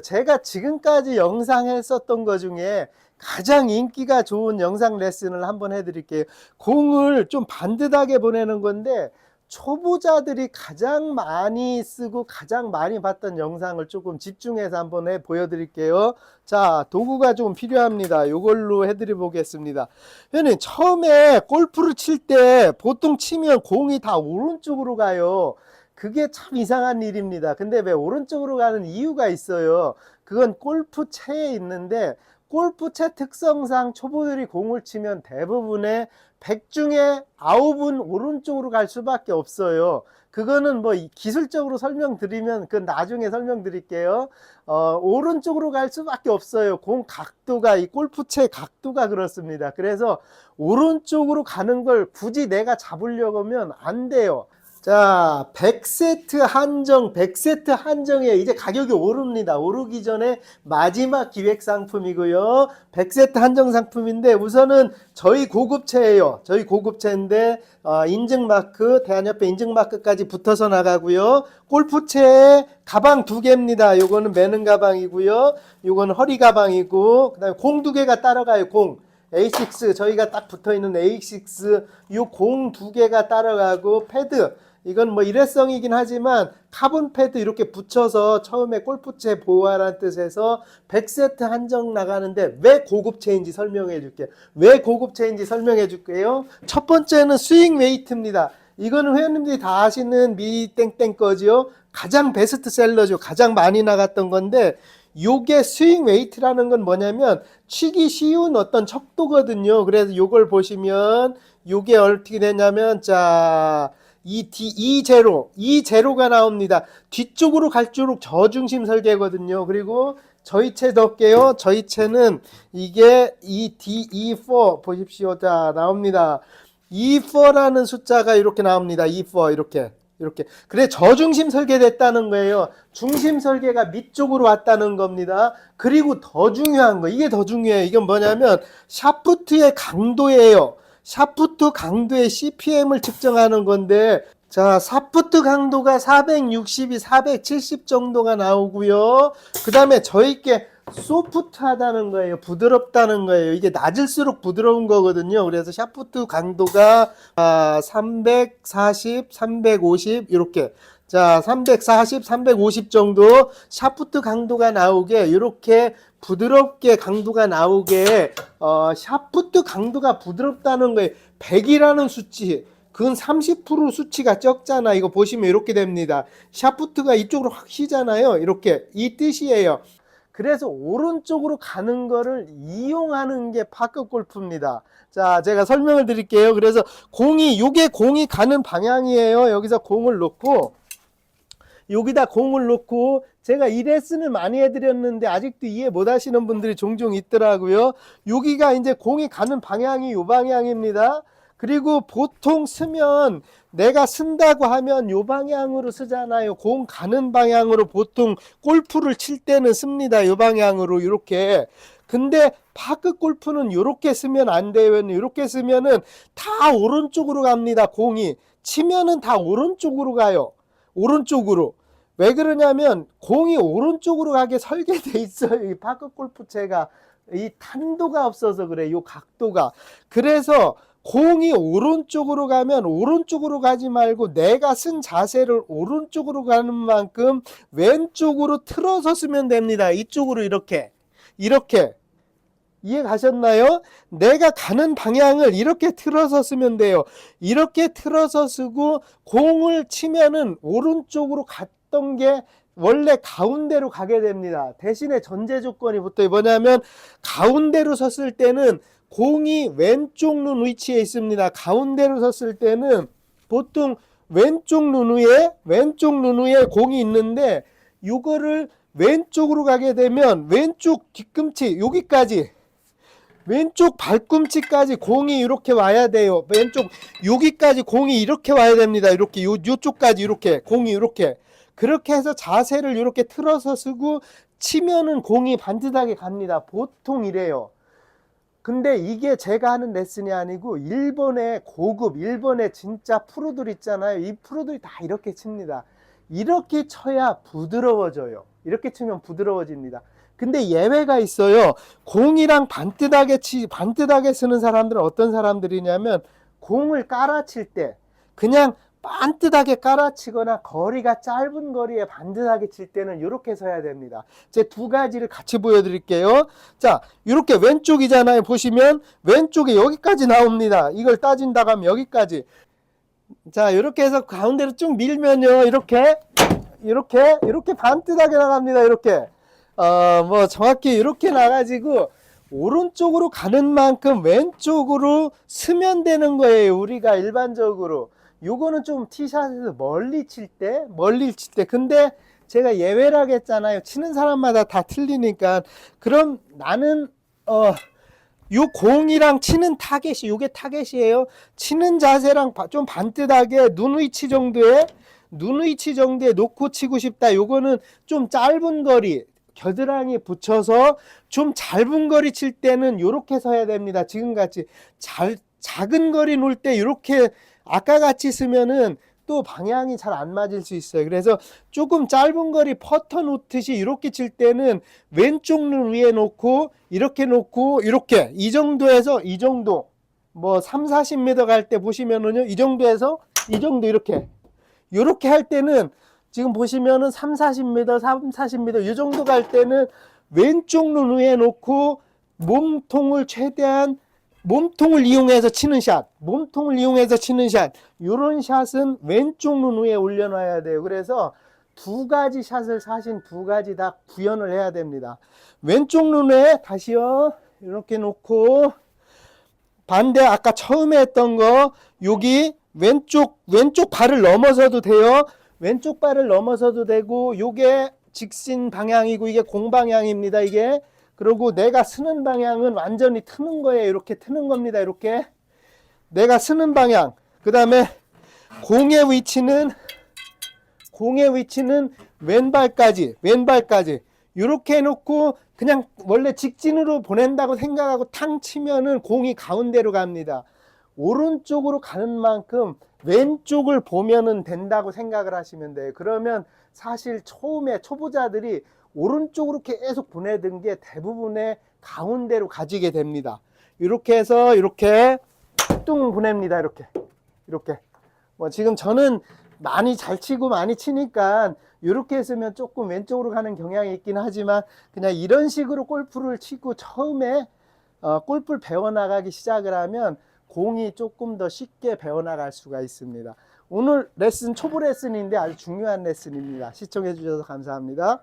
제가 지금까지 영상 했었던 것 중에 가장 인기가 좋은 영상 레슨을 한번 해드릴게요. 공을 좀 반듯하게 보내는 건데 초보자들이 가장 많이 쓰고 가장 많이 봤던 영상을 조금 집중해서 한번 해 보여드릴게요. 자, 도구가 좀 필요합니다. 이걸로 해드려 보겠습니다. 회원님, 처음에 골프를 칠 때 보통 치면 공이 다 오른쪽으로 가요. 그게 참 이상한 일입니다. 근데 왜 오른쪽으로 가는 이유가 있어요. 그건 골프채에 있는데 골프채 특성상 초보들이 공을 치면 대부분의 100 중에 9은 오른쪽으로 갈 수밖에 없어요. 그거는 뭐 기술적으로 설명드리면 그 나중에 설명드릴게요. 어, 오른쪽으로 갈 수밖에 없어요. 공 각도가 이 골프채 각도가 그렇습니다. 그래서 오른쪽으로 가는 걸 굳이 내가 잡으려고 하면 안 돼요. 자, 100세트 한정, 100세트 한정에 이제 가격이 오릅니다. 오르기 전에 마지막 기획 상품이고요. 100세트 한정 상품인데 우선은 저희 고급체예요. 저희 고급체인데 어, 인증 마크, 대한협회 인증 마크까지 붙어서 나가고요. 골프채에 가방 두 개입니다. 요거는 매는 가방이고요. 요거는 허리 가방이고 그다음에 공 두 개가 따라가요. 공. A6 저희가 딱 붙어 있는 A6 요 공 두 개가 따라가고 패드 이건 뭐 일회성이긴 하지만 카본 패드 이렇게 붙여서 처음에 골프채 보호하라는 뜻에서 100세트 한정 나가는데 왜 고급체인지 설명해 줄게요. 왜 고급체인지 설명해 줄게요. 첫 번째는 스윙 웨이트입니다. 이거는 회원님들이 다 아시는 미땡땡 거지요. 가장 베스트셀러죠. 가장 많이 나갔던 건데 요게 스윙 웨이트라는 건 뭐냐면 치기 쉬운 어떤 척도거든요. 그래서 요걸 보시면 요게 어떻게 되냐면 자, 이 D, 이 제로, 이 제로가 나옵니다. 뒤쪽으로 갈수록 저중심 설계거든요. 그리고 저희 채 덮게요. 저희 채는 이게 이 D24 보십시오. 자, 나옵니다. E4라는 숫자가 이렇게 나옵니다. E4 이렇게. 이렇게. 그래 저중심 설계됐다는 거예요. 중심 설계가 밑쪽으로 왔다는 겁니다. 그리고 더 중요한 거, 이게 더 중요해요. 이건 뭐냐면 샤프트의 강도예요. 샤프트 강도의 CPM을 측정하는 건데 자, 샤프트 강도가 460이 470 정도가 나오고요. 그 다음에 저희께 소프트하다는 거예요. 부드럽다는 거예요. 이게 낮을수록 부드러운 거거든요. 그래서 샤프트 강도가 아, 340, 350 이렇게 자, 340, 350 정도 샤프트 강도가 나오게 이렇게 부드럽게 강도가 나오게 어, 샤프트 강도가 부드럽다는 거예요. 100이라는 수치 그건 30% 수치가 적잖아. 이거 보시면 이렇게 됩니다. 샤프트가 이쪽으로 확 휘잖아요. 이렇게 이 뜻이에요. 그래서 오른쪽으로 가는 거를 이용하는 게 파크 골프입니다. 자, 제가 설명을 드릴게요. 그래서 공이 요게 공이 가는 방향이에요. 여기서 공을 놓고 여기다 공을 놓고 제가 이 레슨을 많이 해드렸는데 아직도 이해 못 하시는 분들이 종종 있더라고요. 여기가 이제 공이 가는 방향이 요 방향입니다. 그리고 보통 쓰면 내가 쓴다고 하면 요 방향으로 쓰잖아요. 공 가는 방향으로 보통 골프를 칠 때는 씁니다. 요 방향으로 이렇게. 근데 파크 골프는 이렇게 쓰면 안 돼요. 이렇게 쓰면은 다 오른쪽으로 갑니다. 공이 치면은 다 오른쪽으로 가요. 오른쪽으로. 왜 그러냐면 공이 오른쪽으로 가게 설계돼 있어요. 이 파크 골프채가 이 탄도가 없어서 그래. 요 각도가. 그래서 공이 오른쪽으로 가면 오른쪽으로 가지 말고 내가 쓴 자세를 오른쪽으로 가는 만큼 왼쪽으로 틀어서 쓰면 됩니다. 이쪽으로 이렇게. 이렇게. 이해 가셨나요? 내가 가는 방향을 이렇게 틀어서 쓰면 돼요. 이렇게 틀어서 쓰고 공을 치면은 오른쪽으로 갔던 게 원래 가운데로 가게 됩니다. 대신에 전제 조건이 보통 뭐냐면 가운데로 섰을 때는 공이 왼쪽 눈 위치에 있습니다. 가운데로 섰을 때는 보통 왼쪽 눈 위에 왼쪽 눈 위에 공이 있는데 이거를 왼쪽으로 가게 되면 왼쪽 뒤꿈치 여기까지 왼쪽 발꿈치까지 공이 이렇게 와야 돼요. 왼쪽 여기까지 공이 이렇게 와야 됩니다. 이렇게 요 요쪽까지 이렇게 공이 이렇게 그렇게 해서 자세를 이렇게 틀어서 쓰고 치면은 공이 반듯하게 갑니다. 보통 이래요. 근데 이게 제가 하는 레슨이 아니고 일본의 고급 일본의 진짜 프로들 있잖아요. 이 프로들이 다 이렇게 칩니다. 이렇게 쳐야 부드러워져요. 이렇게 치면 부드러워집니다. 근데 예외가 있어요. 공이랑 반듯하게 치, 반듯하게 쓰는 사람들은 어떤 사람들이냐면 공을 깔아칠 때 그냥 반듯하게 깔아치거나 거리가 짧은 거리에 반듯하게 칠 때는 이렇게 서야 됩니다. 제 두 가지를 같이 보여드릴게요. 자, 이렇게 왼쪽이잖아요. 보시면 왼쪽에 여기까지 나옵니다. 이걸 따진다고 하면 여기까지. 자, 이렇게 해서 가운데로 쭉 밀면요. 이렇게, 이렇게, 이렇게 반듯하게 나갑니다. 이렇게. 어, 뭐 정확히 이렇게 나가지고 오른쪽으로 가는 만큼 왼쪽으로 쓰면 되는 거예요. 우리가 일반적으로. 요거는 좀 티샷에서 멀리 칠 때, 멀리 칠 때. 근데 제가 예외라고 했잖아요. 치는 사람마다 다 틀리니까. 그럼 나는, 어, 요 공이랑 치는 타겟이, 요게 타겟이에요. 치는 자세랑 바- 좀 반듯하게 눈 위치 정도에, 눈 위치 정도에 놓고 치고 싶다. 요거는 좀 짧은 거리, 겨드랑이 붙여서 좀 짧은 거리 칠 때는 요렇게 서야 됩니다. 지금 같이 잘, 작은 거리 놓을 때 요렇게 아까 같이 쓰면은 또 방향이 잘 안 맞을 수 있어요. 그래서 조금 짧은 거리 퍼터 놓듯이 이렇게 칠 때는 왼쪽 눈 위에 놓고 이렇게 놓고 이렇게 이 정도에서 이 정도 뭐 3, 40m 갈 때 보시면은요. 이 정도에서 이 정도 이렇게 이렇게 할 때는 지금 보시면은 3, 40m, 3, 40m 이 정도 갈 때는 왼쪽 눈 위에 놓고 몸통을 최대한 몸통을 이용해서 치는 샷, 몸통을 이용해서 치는 샷, 이런 샷은 왼쪽 눈 위에 올려놔야 돼요. 그래서 두 가지 샷을 사신 두 가지 다 구현을 해야 됩니다. 왼쪽 눈에 다시요, 이렇게 놓고, 반대 아까 처음에 했던 거, 여기 왼쪽, 왼쪽 발을 넘어서도 돼요. 왼쪽 발을 넘어서도 되고, 요게 직진 방향이고, 이게 공방향입니다, 이게. 그리고 내가 쓰는 방향은 완전히 트는 거예요. 이렇게 트는 겁니다. 이렇게. 내가 쓰는 방향. 그 다음에 공의 위치는, 공의 위치는 왼발까지, 왼발까지. 이렇게 해놓고 그냥 원래 직진으로 보낸다고 생각하고 탕 치면은 공이 가운데로 갑니다. 오른쪽으로 가는 만큼 왼쪽을 보면은 된다고 생각을 하시면 돼요. 그러면 사실 처음에 초보자들이 오른쪽으로 계속 보내던 게 대부분의 가운데로 가지게 됩니다. 이렇게 해서 이렇게 뚱 보냅니다. 이렇게. 이렇게. 뭐 지금 저는 많이 잘 치고 많이 치니까 이렇게 했으면 조금 왼쪽으로 가는 경향이 있긴 하지만 그냥 이런 식으로 골프를 치고 처음에 어, 골프를 배워나가기 시작을 하면 공이 조금 더 쉽게 배워나갈 수가 있습니다. 오늘 레슨 초보 레슨인데 아주 중요한 레슨입니다. 시청해 주셔서 감사합니다.